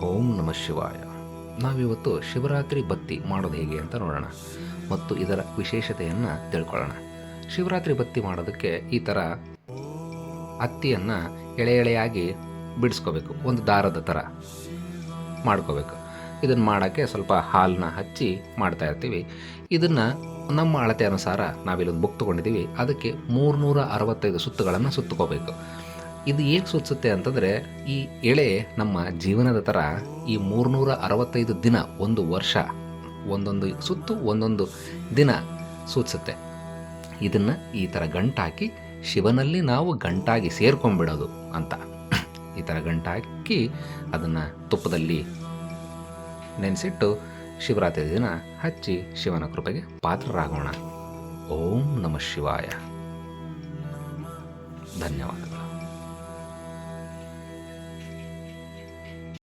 ಓಂ ನಮ ಶಿವಾಯ. ನಾವಿವತ್ತು ಶಿವರಾತ್ರಿ ಬತ್ತಿ ಮಾಡೋದು ಹೇಗೆ ಅಂತ ನೋಡೋಣ. ಮತ್ತು ಇದರ ವಿಶೇಷತೆಯನ್ನು ತಿಳ್ಕೊಳ್ಳೋಣ. ಶಿವರಾತ್ರಿ ಬತ್ತಿ ಮಾಡೋದಕ್ಕೆ ಈ ಥರ ಹತ್ತಿಯನ್ನು ಎಳೆ ಎಳೆಯಾಗಿ ಬಿಡಿಸ್ಕೋಬೇಕು. ಒಂದು ದಾರದ ಥರ ಮಾಡ್ಕೋಬೇಕು. ಇದನ್ನು ಮಾಡೋಕ್ಕೆ ಸ್ವಲ್ಪ ಹಾಲನ್ನ ಹಚ್ಚಿ ಮಾಡ್ತಾ ಇರ್ತೀವಿ. ಇದನ್ನು ನಮ್ಮ ಅಳತೆ ಅನುಸಾರ ನಾವಿಲ್ಲೊಂದು ಬುಕ್ ತೊಗೊಂಡಿದ್ದೀವಿ. ಅದಕ್ಕೆ ಮೂರುನೂರ ಅರವತ್ತೈದು ಸುತ್ತುಗಳನ್ನು ಸುತ್ತಕೋಬೇಕು. ಇದು ಏಕೆ ಸೂಚಿಸುತ್ತೆ ಅಂತಂದರೆ ಈ ಎಳೆ ನಮ್ಮ ಜೀವನದ ಥರ ಈ ಮೂರುನೂರ ಅರವತ್ತೈದು ದಿನ, ಒಂದು ವರ್ಷ, ಒಂದೊಂದು ಸುತ್ತು, ಒಂದೊಂದು ದಿನ ಸೂಚಿಸುತ್ತೆ ಇದನ್ನು ಈ ಥರ ಗಂಟಾಕಿ, ಶಿವನಲ್ಲಿ ನಾವು ಗಂಟಾಗಿ ಸೇರ್ಕೊಂಡ್ಬಿಡೋದು ಅಂತ. ಈ ಥರ ಗಂಟಾಕಿ ಅದನ್ನು ತುಪ್ಪದಲ್ಲಿ ನೆನೆಸಿಟ್ಟು ಶಿವರಾತ್ರಿ ದಿನ ಹಚ್ಚಿ ಶಿವನ ಕೃಪೆಗೆ ಪಾತ್ರರಾಗೋಣ. ಓಂ ನಮಃ ಶಿವಾಯ. ಧನ್ಯವಾದ